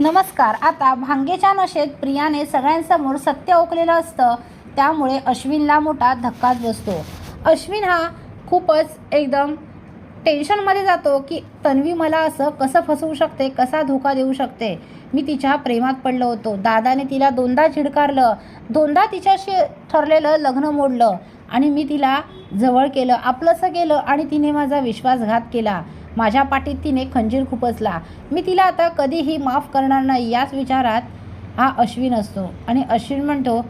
नमस्कार आता भांगेच्या नशेत प्रियाने सगळ्यांसमोर सत्य ओकलेलं असतं त्यामुळे अश्विनला मोठा धक्काच बसतो. अश्विन हा खूपच एकदम टेन्शनमध्ये जातो की तन्वी मला असं कसं फसवू शकते? कसा धोका देऊ शकते? मी तिच्या प्रेमात पडलो होतो. दादाने तिला दोनदा झिडकारलं दोनदा तिच्याशी ठरलेलं लग्न मोडलं आणि मी तिला जवळ केलं आपलंसं केलं आणि तिने माझा विश्वासघात केला. माझ्या पाठीत तिने खंजीर खुपसला. मी तिला आता कधीही माफ करणार नाही याच विचारात हा अश्विन असतो. आणि अश्विन म्हणतो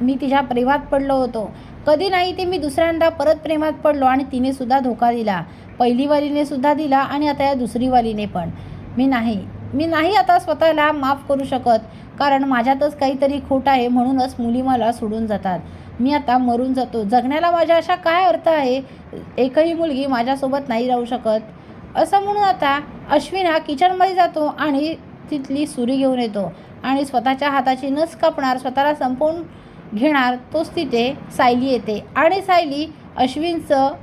मी तिच्या प्रेमात पडलो होतो. कधी नाही ते मी दुसऱ्यांदा परत प्रेमात पडलो आणि तिने सुद्धा धोका दिला. पहिली वालीने सुद्धा दिला आणि आता या दुसरी वालीने पण. मी नाही. मी नाही आता स्वतःला माफ करू शकत कारण माझ्यातच काहीतरी खोट आहे म्हणूनच मुली मला सोडून जातात. मी आता मरून जातो. जगण्याला माझ्या अशा काय अर्थ आहे? एकही मुलगी माझ्यासोबत नाही राहू शकत. असं म्हणून आता अश्विन हा किचनमध्ये जातो आणि तिथली सुरी घेऊन येतो आणि स्वतःच्या हाताची नस कापणार स्वतःला संपवून घेणार तोच तिथे सायली येते. आणि सायली अश्विनचं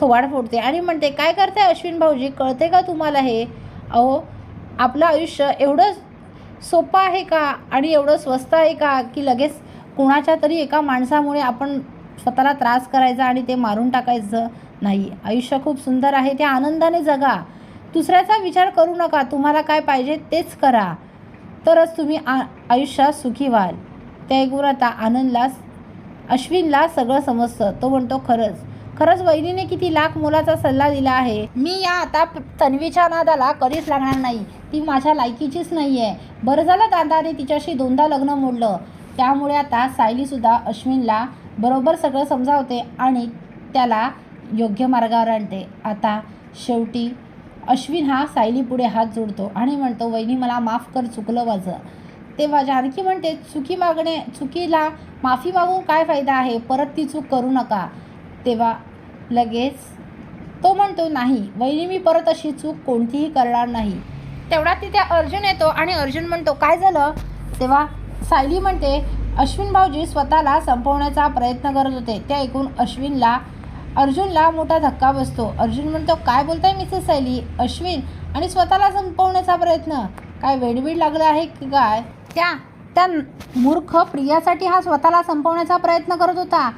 थोवाड फोडते आणि म्हणते काय करते अश्विन भाऊजी? कळते का तुम्हाला हे? अहो आपलं आयुष्य एवढं सोपं आहे का? आणि एवढं स्वस्त आहे का? की लगेच कुणाच्या तरी एका माणसामुळे आपण स्वतःला त्रास करायचा आणि ते मारून टाकायचं? नाही. आयुष्य खूप सुंदर आहे. त्या आनंदाने जगा. दुसऱ्याचा विचार करू नका. तुम्हाला काय पाहिजे तेच करा. तरच तुम्ही आ आयुष्यात सुखी व्हाल. ते ऐकून आता आनंदला अश्विनला सगळं समजतं. तो म्हणतो खरंच. खरंच वहिनीने किती लाख मोलाचा सल्ला दिला आहे. मी या आता तन्वीच्या नादाला कधीच लागणार नाही. ती माझ्या लायकीचीच नाही आहे बरं झालं दादाने तिच्याशी दोनदा लग्न मोडलं. त्यामुळे आता सायलीसुद्धा अश्विनला बरोबर सगळं समजावते आणि त्याला योग्य मार्गावर आणते. आता शेवटी अश्विन हा सायलीपुढे हात जोडतो आणि म्हणतो वहिनी मला माफ कर चुकलं माझं. तेव्हा जानकी म्हणते चुकी मागणे चुकीला माफी मागून काय फायदा आहे? परत ती चूक करू नका. तेव्हा लगेच तो म्हणतो नाही वहिनी मी परत अशी चूक कोणतीही करणार नाही. तेवढा तिथे अर्जुन येतो आणि अर्जुन म्हणतो काय झालं? तेव्हा सायली म्हणते अश्विन भाऊजी स्वतःला संपवण्याचा प्रयत्न करत होते. ते ऐकून अश्विनला अर्जुनला मोठा धक्का बसतो. अर्जुन म्हणतो काय बोलताय मिसेस सैली अश्विन आणि स्वतःला संपवण्याचा प्रयत्न. काय वेडबीड लागलं आहे की काय? त्या त्या मूर्ख प्रियासाठी हा स्वतःला संपवण्याचा प्रयत्न करत होता.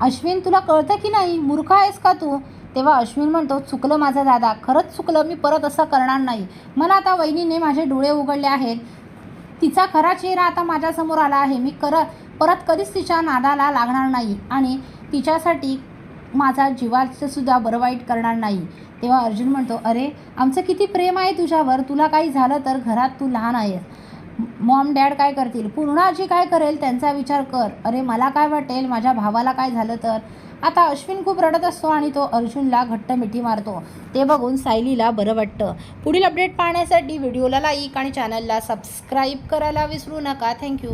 अश्विन तुला कळतं की नाही? मूर्ख आहेस का तू? तेव्हा अश्विन म्हणतो चुकलं माझा दादा. खरंच चुकलं. मी परत असं करणार नाही. मला आता वहिनीने माझे डोळे उघडले आहेत. तिचा खरा चेहरा आता माझ्यासमोर आला आहे. मी कर परत कधीच तिच्या नादाला लागणार नाही आणि तिच्यासाठी माझा जीवाचं सुद्धा बरं वाईट करणार नाही. तेव्हा अर्जुन म्हणतो अरे आमचं किती प्रेम आहे तुझ्यावर. तुला काही झालं तर घरात तू लहान आहेस. मॉम डॅड काय करतील? पूर्ण आजी काय करेल त्यांचा विचार कर. अरे मला काय वाटेल? माझ्या भावाला काय झालं तर? आता अश्विन खूप रडत असतो आणि तो अर्जुनला घट्ट मिठी मारतो. ते बघून सायलीला बरं वाटतं. पुढील अपडेट पाहण्यासाठी व्हिडिओला लाईक आणि चॅनलला सबस्क्राईब करायला विसरू नका. थँक्यू.